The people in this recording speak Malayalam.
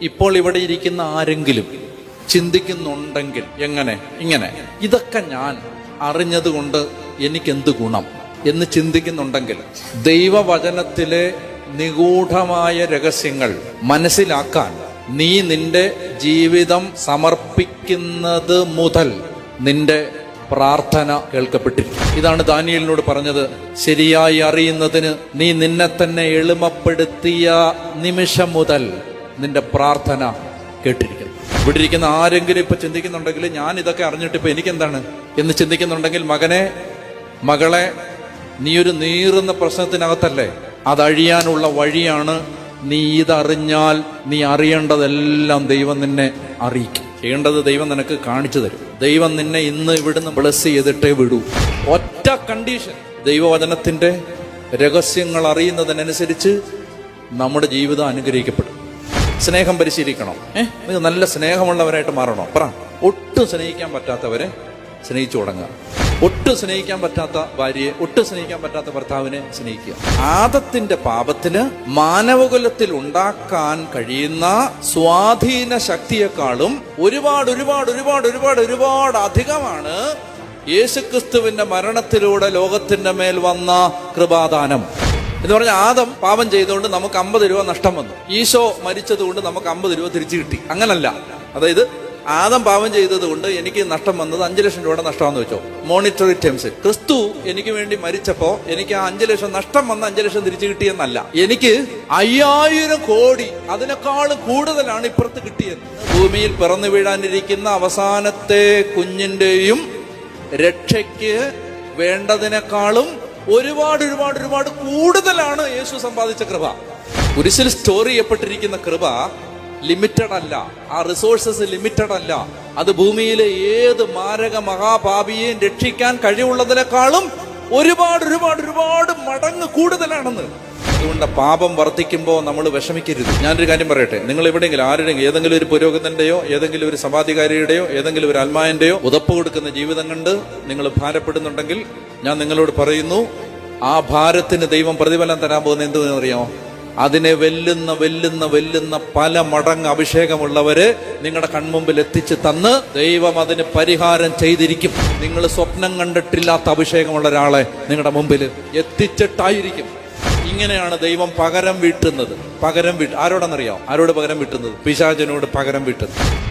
ഇപ്പോൾ ഇവിടെ ഇരിക്കുന്ന ആരെങ്കിലും ചിന്തിക്കുന്നുണ്ടെങ്കിൽ എങ്ങനെ? ഇങ്ങനെ. ഇതൊക്കെ ഞാൻ അറിഞ്ഞതുകൊണ്ട് എനിക്കെന്ത് ഗുണം എന്ന് ചിന്തിക്കുന്നുണ്ടെങ്കിൽ ദൈവവചനത്തിലെ നിഗൂഢമായ രഹസ്യങ്ങൾ മനസ്സിലാക്കാൻ നീ നിന്റെ ജീവിതം സമർപ്പിക്കുന്നത് മുതൽ നിന്റെ പ്രാർത്ഥന കേൾക്കപ്പെട്ടിരിക്കും ഇതാണ് ദാനിയലിനോട് പറഞ്ഞത് ശരിയായി അറിയുന്നതിന് നീ നിന്നെ തന്നെ എളിമപ്പെടുത്തിയ നിമിഷം മുതൽ നിന്റെ പ്രാർത്ഥന കേട്ടിരിക്കുന്നു. ഇവിടെ ഇരിക്കുന്ന ആരെങ്കിലും ഇപ്പൊ ചിന്തിക്കുന്നുണ്ടെങ്കിൽ ഞാൻ ഇതൊക്കെ അറിഞ്ഞിട്ട് ഇപ്പൊ എനിക്കെന്താണ്? എന്ന് ചിന്തിക്കുന്നുണ്ടെങ്കിൽ മകനെ മകളെ നീ ഒരു നീറുന്ന പ്രശ്നത്തിനകത്തല്ലേ? അതഴിയാനുള്ള വഴിയാണ് നീ ഇതറിഞ്ഞാൽ നീ അറിയേണ്ടതെല്ലാം ദൈവം നിന്നെ അറിയിക്കും. ചെയ്യേണ്ടത് ദൈവം നിനക്ക് കാണിച്ചു തരും. ദൈവം നിന്നെ ഇന്ന് ഇവിടുന്ന് ബ്ലസ് ചെയ്തിട്ടേ വിടൂ. ഒറ്റ കണ്ടീഷൻ ദൈവവചനത്തിന്റെ രഹസ്യങ്ങൾ അറിയുന്നതിനനുസരിച്ച് നമ്മുടെ ജീവിതം അനുഗ്രഹിക്കപ്പെടും. സ്നേഹം പരിശീലിക്കണം. ഏഹ് നിങ്ങൾ നല്ല സ്നേഹമുള്ളവരായിട്ട് മാറണം. പറ. ഒട്ടും സ്നേഹിക്കാൻ പറ്റാത്തവരെ സ്നേഹിച്ചു തുടങ്ങുക. ഒട്ടും സ്നേഹിക്കാൻ പറ്റാത്ത ഭാര്യയെ ഒട്ടും സ്നേഹിക്കാൻ പറ്റാത്ത ഭർത്താവിനെ സ്നേഹിക്കുക. ആദത്തിന്റെ പാപത്തിന് മാനവകുലത്തിൽ ഉണ്ടാക്കാൻ കഴിയുന്ന സ്വാധീന ശക്തിയെക്കാളും ഒരുപാട് ഒരുപാട് ഒരുപാട് ഒരുപാട് ഒരുപാട് അധികമാണ് യേശുക്രിസ്തുവിന്റെ മരണത്തിലൂടെ ലോകത്തിന്റെ മേൽ വന്ന കൃപാദാനം. എന്ന് പറഞ്ഞാൽ ആദം പാപം ചെയ്തുകൊണ്ട് നമുക്ക് അമ്പത് രൂപ നഷ്ടം വന്നു. ഈശോ മരിച്ചതുകൊണ്ട് നമുക്ക് അമ്പത് രൂപ തിരിച്ചു കിട്ടി. അങ്ങനല്ല. അതായത് ആദം പാപം ചെയ്തത് കൊണ്ട് എനിക്ക് നഷ്ടം വന്നത് അഞ്ചു ലക്ഷം രൂപയുടെ നഷ്ടമാണെന്ന് വെച്ചോ. മോണിറ്ററി ടേംസ് ക്രിസ്തു എനിക്ക് വേണ്ടി മരിച്ചപ്പോ എനിക്ക് ആ അഞ്ചു ലക്ഷം നഷ്ടം വന്ന അഞ്ചു ലക്ഷം തിരിച്ചു കിട്ടിയെന്നല്ല. എനിക്ക് അയ്യായിരം കോടി അതിനേക്കാൾ കൂടുതലാണ് ഇപ്പുറത്ത് കിട്ടിയത്. ഭൂമിയിൽ പിറന്നു വീഴാനിരിക്കുന്ന അവസാനത്തെ കുഞ്ഞിന്റെയും രക്ഷയ്ക്ക് വേണ്ടതിനേക്കാളും ഒരുപാട് ഒരുപാട് ഒരുപാട് കൂടുതലാണ് യേശു സമ്പാദിച്ച കൃപ. കുരിശിൽ സ്റ്റോർ ചെയ്യപ്പെട്ടിരിക്കുന്ന കൃപ ലിമിറ്റഡ് അല്ല. ആ റിസോഴ്സസ് ലിമിറ്റഡ് അല്ല. അത് ഭൂമിയിലെ ഏത് മാരക മഹാപാപിയെയും രക്ഷിക്കാൻ കഴിവുള്ളതിനേക്കാളും ഒരുപാട് ഒരുപാട് ഒരുപാട് മടങ്ങ് കൂടുതലാണെന്ന്. അതുകൊണ്ട് പാപം വർദ്ധിക്കുമ്പോൾ നമ്മൾ വിഷമിക്കരുത്. ഞാനൊരു കാര്യം പറയട്ടെ. നിങ്ങൾ എവിടെയെങ്കിലും ആരുടെയെങ്കിലും ഏതെങ്കിലും ഒരു പുരോഗതിന്റെയോ ഏതെങ്കിലും ഒരു സമാധികാരിയുടെയോ ഏതെങ്കിലും ഒരു അൽമായന്റെയോ ഉതപ്പ് കൊടുക്കുന്ന ജീവിതം കണ്ട് നിങ്ങൾ ഭാരപ്പെടുന്നുണ്ടെങ്കിൽ ഞാൻ നിങ്ങളോട് പറയുന്നു ആ ഭാരത്തിന് ദൈവം പ്രതിഫലം തരാൻ പോകുന്ന എന്തെന്ന് അറിയാമോ? അതിനെ വെല്ലുന്ന വെല്ലുന്ന വെല്ലുന്ന പല മടങ്ങ് അഭിഷേകമുള്ളവര് നിങ്ങളുടെ കൺമുമ്പിൽ എത്തിച്ചു തന്ന് ദൈവം അതിന് പരിഹാരം ചെയ്തിരിക്കും. നിങ്ങൾ സ്വപ്നം കണ്ടിട്ടില്ലാത്ത അഭിഷേകമുള്ള ഒരാളെ നിങ്ങളുടെ മുമ്പിൽ എത്തിച്ചിട്ടായിരിക്കും. ഇങ്ങനെയാണ് ദൈവം പകരം വീട്ടുന്നത്. പകരം വീട്ട് ആരോടാണെന്നറിയാം ആരോട് പകരം വീട്ടുന്നത്? പിശാചനോട് പകരം വീട്ടുന്നത്.